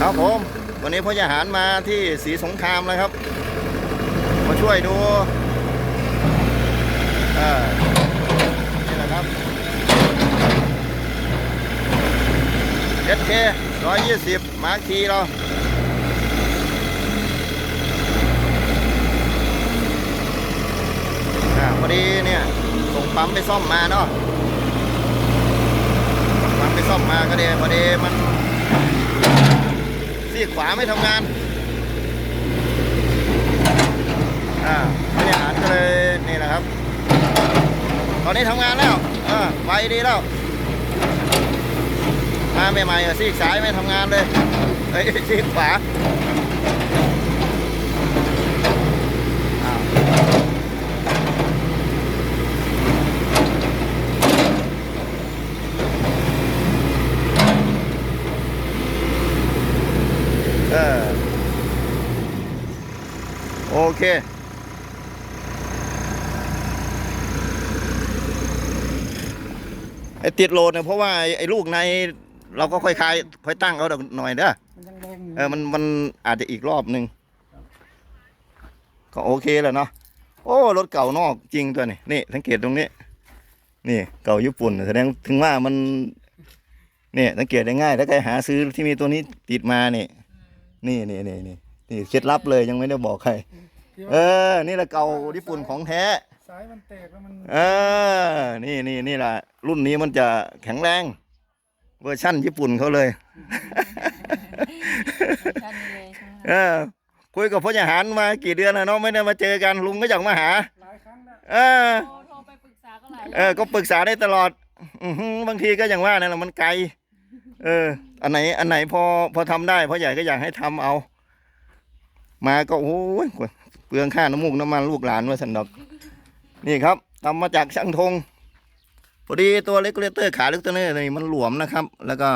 ครับผม วันนี้พ่อทหารมาที่ศรีสงครามเลยครับ มาช่วยดูนี่แหละครับ SK 120มาร์คีเราอ่าพอดีเนี่ยส่งปั๊มไปซ่อมมาเนาะปั๊มไปซ่อมมาก็เดีพอดีมัน ซี่ขวาไม่ทำงาน อ่าไม่ได้อ่านก็เลยนี่แหละครับ ตอนนี้ทำงานแล้วอ่าไฟดีแล้ว มาใหม่ๆซีกซ้ายไม่ทำงานเลยเฮ้ยซีกขวาอ้าวเออ โอเค ไอ้ติดโหลดเนี่ยเพราะว่าไอ้ไอ้ลูกในเราก็ค่อยคลายค่อยตั้งเอาหน่อยเด้อมันยังแดงอยู่เออมันมันอาจจะอีกรอบหนึ่งก็โอเคแล้วเนาะโอ้รถเก่านอกจริงตัวนี้นี่สังเกตตรงนี้ นี่เก่าญี่ปุ่นแสดงถึงว่ามันนี่สังเกตได้ง่ายถ้าใครหาซื้อที่มีตัวนี้ติดมานี่นี่นี่นี่นี่นี่เคล็ดลับเลยยังไม่ได้บอกใครที่ เอว่าอนี่แหละเก่าญี่ปุ่นของแท้ สายมันแตกแล้วมันเออ นี่นี่นี่แหละ รุ่นนี้มันจะแข็งแรง เวอร์ชั่นญี่ปุ่นเขาเลยแค่นี้เลยใช่ไหมเออ คุยกับพจหารมากี่เดือนแล้วเนาะไม่ได้มาเจอกันลุงก็อยากมาหา หลายครั้งแล้วเออ โทรโทรไปปรึกษาก็หลายเออ ก็ปรึกษาได้ตลอด อือหือบางทีก็อย่างว่านั่นแหละมันไกล เออ อันไหน อันไหนพอพอทำได้พ่อใหญ่ก็อยากให้ทำเอา มาก็โอ้ย เปลืองค่าน้ำมูกน้ำมันลูกหลานว่าสันดอก นี่ครับทำมาจากช่างธงพอดีตัวเลกเลเตอร์ขาเลกเตอร์นี่มันหลวมนะครับ แล้วก็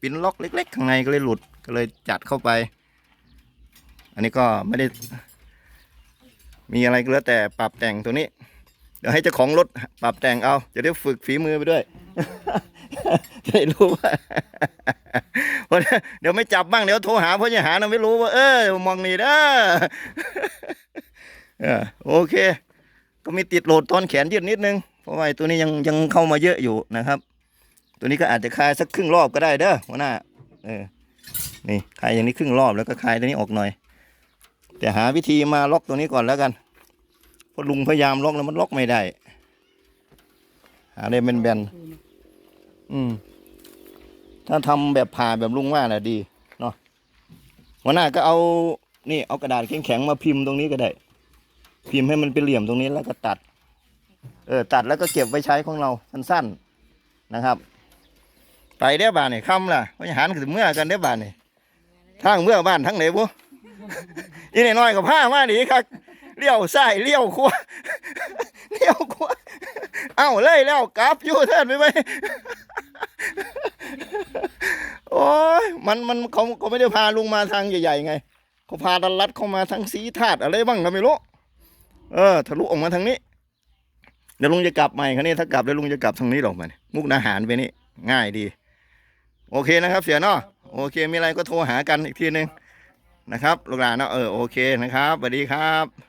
ปิ้นล็อกเล็ก ๆ ข้างในก็เลยหลุดก็เลยจัดเข้าไป อันนี้ก็ไม่ได้ มีอะไรก็แล้วแต่ปรับแต่งตัวนี้ เดี๋ยวให้เจ้าของรถปรับแต่งเอาจะได้ฝึกฝีมือไปด้วยจะได้รู้ว่าเดี๋ยวไม่จับบ้างเดี๋ยวโทรหาเพ่อจะหานะไม่รู้ว่าเออมองนี่เด้อ เออโอเค ก็มีติดโหลดตอนแขนยืดนิดนึง เพราะว่าไอ้ตัวนี้ยังยังเข้ามาเยอะอยู่นะครับ ตัวนี้ก็อาจจะคลายสักครึ่งรอบก็ได้เด้อหัวหน้าเออนี่คลายอย่างนี้ครึ่งรอบแล้วก็คลายตัวนี้ออกหน่อย แต่หาวิธีมาล็อกตัวนี้ก่อนแล้วกันเพราะลุงพยายามล็อกแล้วมันล็อกไม่ได้หาได้เป็นแบนอืมถ้าทำแบบผ่าแบบลุงว่าน่ะดีเนาะหัวหน้าก็เอานี่เอากระดาษแข็งๆมาพิมพ์ตรงนี้ก็ได้ พิมพ์ให้มันเป็นเหลี่ยมตรงนี้แล้วก็ตัด เออตัดแล้วก็เก็บไว้ใช้ของเราสั้นๆนะครับ ไปได้อบ้านนี่ค่ำล่ะพยหารคือเมื่อกันได้อบ้านนี่ทางเมื่อบ้านทั้งไหนบุอีนน้อยกับผ้ามาดีครับเลี้ยวซ้ายเลี้ยวขวาเลี้ยวขวาเอ้าเลยแล้วกลับอยู่เถิดไปไหมโอ้ยมันมันเขาเขาไม่ได้พาลุงมาทางใหญ่ๆไงเขาพาดันลัดเข้ามาทางสีธาตุอะไรบ้างก็ไม่รู้ เออทะลุออกมาทางนี้เดี๋ยวลุงจะกลับใหม่ครับนี่ถ้ากลับแล้วลุงจะกลับทางนี้หรอกมันมุกนาหารไปนี่ง่ายดี โอเคนะครับ เสียเนาะโอเค มีอะไรก็โทรหากันอีกทีหนึ่งนะครับลูกหลานเนาะเออโอเคนะครับสวัสดีครับ